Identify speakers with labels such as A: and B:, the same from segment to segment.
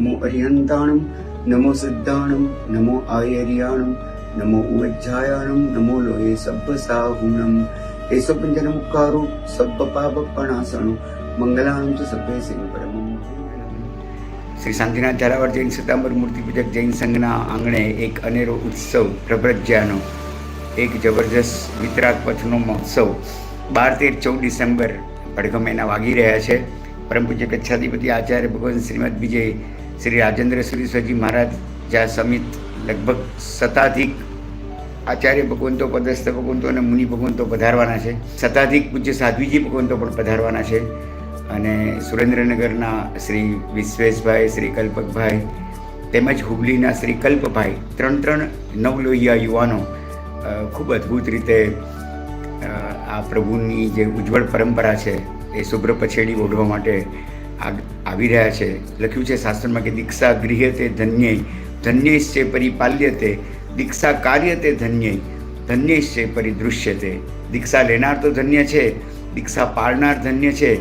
A: નમો અરિયંતાણમ નમો સિદ્ધાણમ નમો આયર્યાણમ નમો ઉવજ્જાયાણમ નમો લોહે સબ્બ સાહુણમ એસો પંચનમુખારો સબ્બ પાપ પણાસણો મંગલાણમ તો સભ્ય સિંહ પરમ શ્રી શાંતિનાથ ઝાલાવાડ જૈન સતાંબર મૂર્તિ પૂજક જૈન સંઘના આંગણે એક અનેરો ઉત્સવ પ્રભ્રજ્યાનો એક જબરજસ્ત વિતરાગ પથનો મહોત્સવ બાર તેર ચૌદ ડિસેમ્બર અડગમ એના વાગી રહ્યા છે પરમ પૂજ્ય કચ્છાધિપતિ આચાર્ય ભગવાન શ્રીમદ વિજય શ્રી રાજેન્દ્ર સુરેશ્વરજી મહારાજ, જ્યાં સમિત લગભગ સતાધિક આચાર્ય ભગવંતો, પદસ્થ ભગવંતો અને મુનિ ભગવંતો પધારવાના છે. શતાધિક પૂજ્ય સાધ્વીજી ભગવંતો પણ પધારવાના છે. અને સુરેન્દ્રનગરના શ્રી વિશ્વેશભાઈ, શ્રી કલ્પકભાઈ તેમજ હુબલીના શ્રી કલ્પભાઈ, ત્રણ ત્રણ નવલોહિયા યુવાનો ખૂબ અદ્ભુત રીતે આ પ્રભુની જે ઉજ્જવળ પરંપરા છે એ શુભ્ર પછેડી ઓઢવા માટે આવી રહ્યા છે. લખ્યું છે શાસ્ત્રમાં કે દીક્ષા ગૃહ્યતે ધન્ય, ધન્યૈશ્ચે પરિપાલ્યતે, દીક્ષા કાર્યતે ધન્ય પરિદૃશ્ય પરિદૃશ્યતે. દીક્ષા લેનાર તો ધન્ય છે, દીક્ષા પાળનાર ધન્ય છે.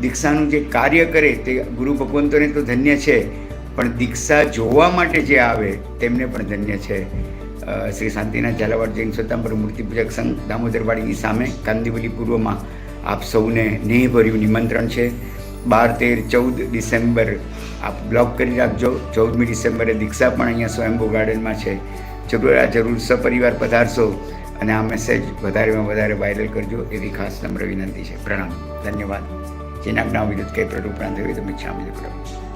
A: દીક્ષાનું જે કાર્ય કરે તે ગુરુ ભગવંતોને તો ધન્ય છે, પણ દીક્ષા જોવા માટે જે આવે તેમને પણ ધન્ય છે. શ્રી શાંતિનાથ ઝાલાવાડ જૈન સ્વતંત્ર મૂર્તિ પૂજક સંઘ દામોદરવાડીની સામે કાંદીવલી પૂર્વમાં આપ સૌને નેહભર્યું નિમંત્રણ છે. બાર તેર ચૌદ ડિસેમ્બર આપ બ્લોક કરી રાખજો. ચૌદમી ડિસેમ્બરે દીક્ષા પણ અહીંયા સ્વયંભૂ ગાર્ડનમાં છે. જરૂર આ જરૂર સપરિવાર પધારશો અને આ મેસેજ વધારેમાં વધારે વાયરલ કરજો એવી ખાસ નમ્ર વિનંતી છે. પ્રણામ. ધન્યવાદ. જેના જ્ઞાન વિરુદ્ધ કંઈ પ્રરૂપણા થયું તમે મિચ્છામી પ્રભુ